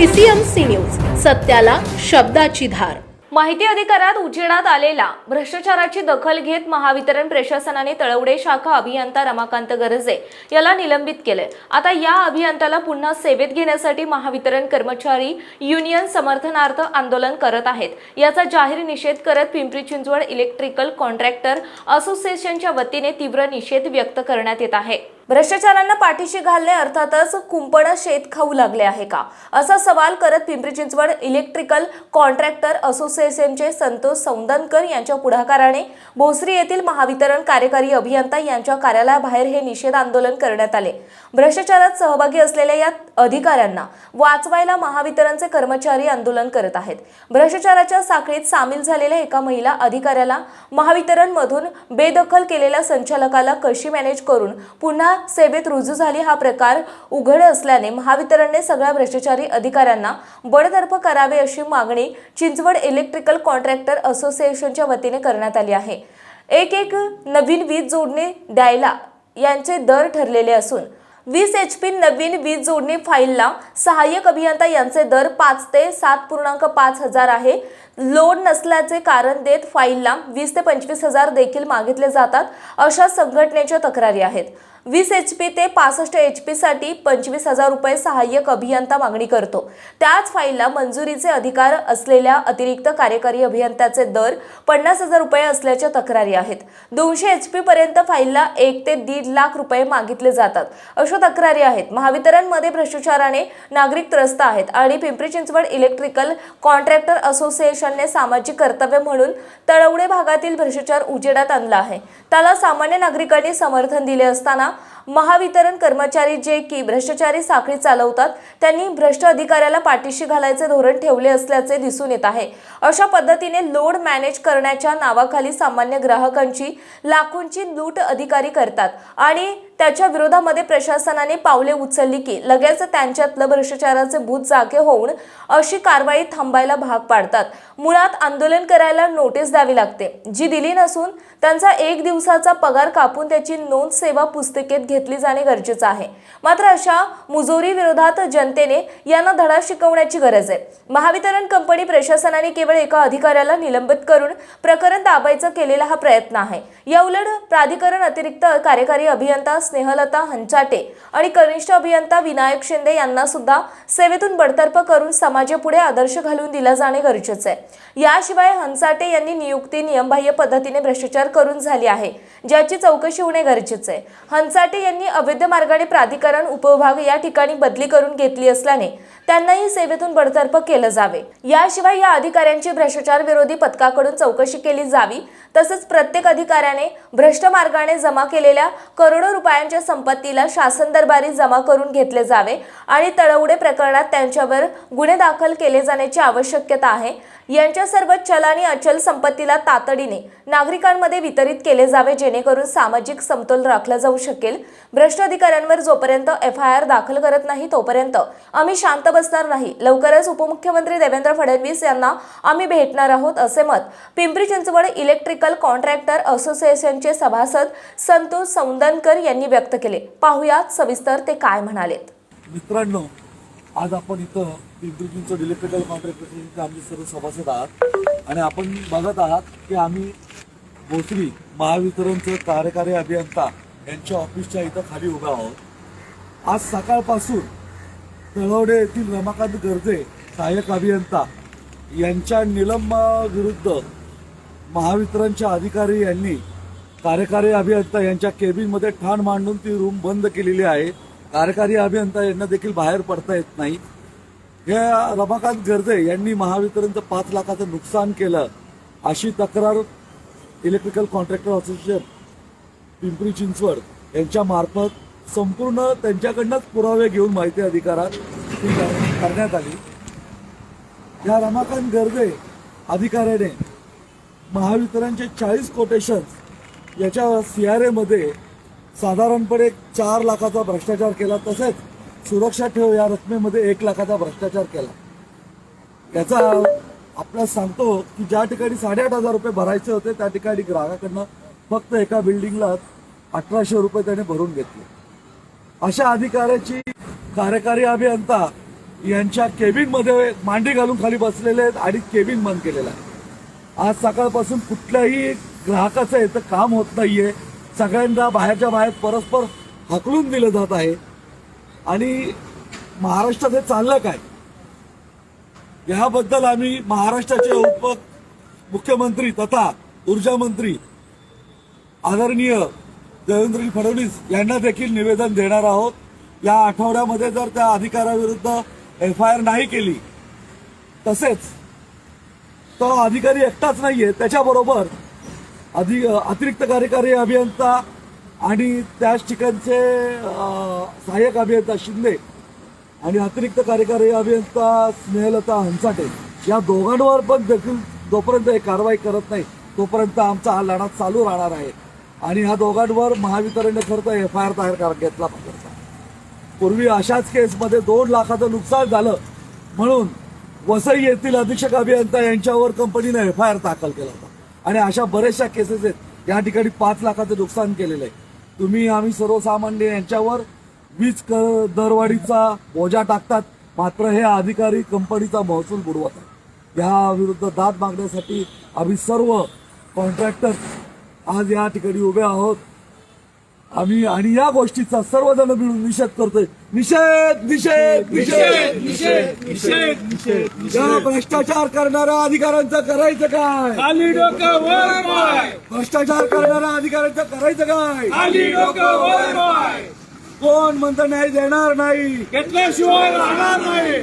PCMC news सत्याला शब्दाची धार. माहिती अधिकारात उजेडात आलेला भ्रष्टाचाराची दखल घेत महावितरण प्रशासनाने तळवडे शाखा अभियंता रमाकांत गरजे याला निलंबित केले आता या अभियंत्याला पुन्हा सेवेत घेण्यासाठी महावितरण कर्मचारी युनियन समर्थनार्थ आंदोलन करत आहेत. याचा जाहीर निषेध करत पिंपरी चिंचवड इलेक्ट्रिकल कॉन्ट्रॅक्टर असोसिएशनच्या वतीने तीव्र निषेध व्यक्त करण्यात येत आहे. भ्रष्टाचारांना पाठीशी घालणे अर्थातच कुंपण शेत खाऊ लागले आहे का? असा सवाल करत पिंपरी चिंचवड इलेक्ट्रिकल कॉन्ट्रॅक्टर असोसिएशनचे संतोष सौंदनकर यांच्या पुढाकाराने भोसरी येथील महावितरण कार्यकारी अभियंता यांच्या कार्यालयाबाहेर हे निषेध आंदोलन करण्यात आले. भ्रष्टाचारात सहभागी असलेल्या या अधिकाऱ्यांना वाचवायला महावितरणचे कर्मचारी आंदोलन करत आहेत. भ्रष्टाचाराच्या साखळीत सामील झालेल्या एका महिला अधिकाऱ्याला महावितरणमधून बेदखल केलेल्या संचालकाला कशी मॅनेज करून पुन्हा सेवेत रुजू झाली हा प्रकार उघड असल्याने महावितरणने सगळ्या भ्रष्टाचारी अधिकाऱ्यांना बडतर्फ करावे अशी मागणी चिंचवड इलेक्ट्रिकल कॉन्ट्रॅक्टर असोसिएशनच्या वतीने करण्यात आली आहे. एक एक नवीन वीज जोडणी द्यायला यांचे दर ठरलेले असून वीस एच पी नवीन वीज जोडणी फाईलला सहाय्यक अभियंता यांचे दर पाच ते सात पूर्णांक पाच हजार आहे. लोड नसल्याचे कारण देत फाईलला वीस ते पंचवीस हजार देखील मागितले जातात अशा संघटनेच्या तक्रारी आहेत. वीस एच पी ते पासष्ट एच पी साठी पंचवीस हजार रुपये सहाय्यक अभियंता मागणी करतो. त्याच फाईलला मंजुरीचे अधिकार असलेल्या अतिरिक्त कार्यकारी अभियंत्याचे दर पन्नास हजार रुपये असल्याच्या तक्रारी आहेत. दोनशे एच पी पर्यंत फाईलला एक ते दीड लाख रुपये मागितले जातात. अशा तक्रारी आहेत. महावितरणमध्ये भ्रष्टाचाराने नागरिक त्रस्त आहेत आणि Pimpri Chinchwad electrical contractor association असोसिएशनने सामाजिक कर्तव्य म्हणून तळवडे भागातील भ्रष्टाचार उजेडात आणला आहे. त्याला सामान्य नागरिकांनी समर्थन दिले असताना महावितरण कर्मचारी जे की भ्रष्टाचारी साखळी चालवतात त्यांनी भ्रष्ट अधिकाऱ्याला पाठीशी घालायचे धोरण ठेवले असल्याचे दिसून येत आहे. अशा पद्धतीने लोड मॅनेज करण्याच्या नावाखाली सामान्य ग्राहकांची लाखोंची लूट अधिकारी करतात आणि त्याच्या विरोधामध्ये प्रशासनाने पावले उचलली की लगेच त्यांच्यातलं भ्रष्टाचाराचे भूत जागे होऊन अशी कारवाई थांबायला भाग पाडतात. मुळात आंदोलन करायला नोटीस द्यावी लागते. जी दिली नसून त्यांचा एक दिवसाचा पगार कापून त्याची नोंद सेवा पुस्तिकेत घेतली जाणे गरजेचं आहे. मात्र अशा मुजोरी विरोधात जनतेने यांना धडा शिकवण्याची गरज आहे. महावितरण कंपनी प्रशासनाने केवळ एका अधिकाऱ्याला निलंबित करून प्रकरण दाबायचं केलेला हा प्रयत्न आहे. याउलट प्राधिकरण अतिरिक्त कार्यकारी अभियंता स्नेहलता हंचाटे आणि कनिष्ठ अभियंता विनायक शिंदे यांना सुद्धा सेवेतून बडतर्फ करून समाजापुढे आदर्श घालून दिला जाणे गरजेचे आहे. याशिवाय हंचाटे यांनी नियुक्ती नियमबाह्य पद्धतीने भ्रष्टाचार करून झाली आहे ज्याची चौकशी होणे गरजेचे आहे. हंचाटे यांनी अवैध मार्गाने प्राधिकरण उपविभाग या ठिकाणी बदली करून घेतली असल्याने त्यांनाही सेवेतून बडतर्फ केलं जावे. याशिवाय या अधिकाऱ्यांची भ्रष्टाचार विरोधी पथकाकडून चौकशी केली जावी तसंच प्रत्येक अधिकाऱ्याने भ्रष्ट मार्गाने जमा केलेल्या करोडो शेतकऱ्यांच्या संपत्तीला शासन दरबारी जमा करून घेतले जावे आणि तळवडे प्रकरणात त्यांच्यावर गुन्हे दाखल केले जाण्याची आवश्यकता आहे. यांच्या सर्व चल आणि अचल संपत्तीला तातडीने नागरिकांमध्ये वितरित केले जावे जेणेकरून सामाजिक समतोल राखला जाऊ शकेल. भ्रष्ट अधिकाऱ्यांवर जोपर्यंत एफ आय आर दाखल करत नाही तोपर्यंत आम्ही शांत बसणार नाही. लवकरच उपमुख्यमंत्री देवेंद्र फडणवीस यांना आम्ही भेटणार आहोत असे मत पिंपरी चिंचवड इलेक्ट्रिकल कॉन्ट्रॅक्टर असोसिएशनचे सभासद संतोष सौंदनकर यांनी व्यक्त केले. पाहुयात सविस्तर ते काय म्हणालेत. मित्रांनो आज आपण इथं पिंपरी चिंचवड इलेक्ट्रिकल कॉन्ट्रॅक्टरचे आमचे सर्व सभासद आहात. आणि आपण बघत आहात की आम्ही भोसरी महावितरणचं कार्यकारी अभियंता यांच्या ऑफिसच्या इथं खाली उभा आहोत. आज सकाळपासून तळवडे येथील रमाकांत गर्जे सहाय्यक अभियंता यांच्या निलंबाविरुद्ध महावितरणच्या अधिकारी यांनी कार्यकारी अभियंता यांच्या केबिनमध्ये ठाण मांडून ती रूम बंद केलेली आहे. कार्यकारी अभियंता यांना देखील बाहेर पडता येत नाही. या रमाकांत गर्जे यांनी महावितरणचं पाच लाखाचं नुकसान केलं अशी तक्रार electrical contractor association Pimpri Chinchwad यांच्या मार्फत संपूर्ण त्यांच्याकडनंच पुरावे घेऊन माहिती अधिकारात करण्यात आली. या रमाकांत गर्जे अधिकाऱ्याने महावितरणचे चाळीस कोटेशन्स याच्या सी आर एमध्ये साधारणपणे चार लाखाचा भ्रष्टाचार केला तसेच सुरक्षा ठेव या रकमेमध्ये एक लाखाचा भ्रष्टाचार केला. याचा आपल्याला सांगतो की ज्या ठिकाणी साडेआठ हजार रुपये भरायचे होते त्या ठिकाणी ग्राहकाकडनं फक्त एका बिल्डिंगला अठराशे रुपये त्याने भरून घेतले. अशा अधिकाऱ्याची कार्यकारी अभियंता यांच्या केबिनमध्ये मांडी घालून खाली बसलेले आहेत आणि केबिन बंद केलेलं आहे. आज सकाळपासून कुठल्याही ग्राहकाचं इथं काम होत नाहीये. सगळ्यांना बाहेरच्या बाहेर परस्पर हकलून दिलं जात आहे. आणि महाराष्ट्रात हे चाललं काय? याबद्दल आम्ही महाराष्ट्राचे उप मुख्यमंत्री तथा ऊर्जा मंत्री आदरणीय देवेंद्रजी फडणवीस यांना देखील निवेदन देणार आहोत. या आठवड्यामध्ये जर त्या अधिकाऱ्याविरुद्ध एफ आय आर नाही केली तसेच तो अधिकारी एकटाच नाहीये. त्याच्याबरोबर अधिक अतिरिक्त कार्यकारी अभियंता आणि त्याच ठिकाणचे सहाय्यक अभियंता शिंदे आणि अतिरिक्त कार्यकारी अभियंता स्नेहलता हंसाटे या दोघांवर पण देखील जोपर्यंत हे कारवाई करत नाही तोपर्यंत आमचा हा लढा चालू राहणार आहे. आणि ह्या दोघांवर महावितरणने खरं तर एफ आय आर तयार कर- घेतला पाहिजे. पूर्वी अशाच केसमध्ये दोन लाखाचं नुकसान झालं म्हणून वसई येथील अधीक्षक अभियंता यांच्यावर कंपनीने एफ आय आर दाखल केला होता. आणि अशा बऱ्याचशा केसेस आहेत. या ठिकाणी पाच लाखाचं नुकसान केलेलं आहे. तुम्ही आम्ही सर्वसामान्य यांच्यावर वीज कर दरवाढीचा बोजा टाकतात. मात्र हे अधिकारी कंपनीचा महसूल बुडवतात या विरुद्ध दाद मागण्यासाठी आम्ही सर्व कॉन्ट्रॅक्टर आज या ठिकाणी उभे आहोत. आम्ही आणि या गोष्टीचा सर्वजण मिळून निषेध करतोय. निषेध निषेध निषेध निषेध निषेध निषेध. या भ्रष्टाचार करणाऱ्या अधिकाऱ्यांचं करायचं काय? खाली डोकं वर पाय भ्रष्टाचार करणाऱ्या अधिकाऱ्यांचं करायचं काय? खाली डोकं वर पाय कोण म्हणतं न्याय देणार नाही? घेतल्याशिवाय राहणार नाही.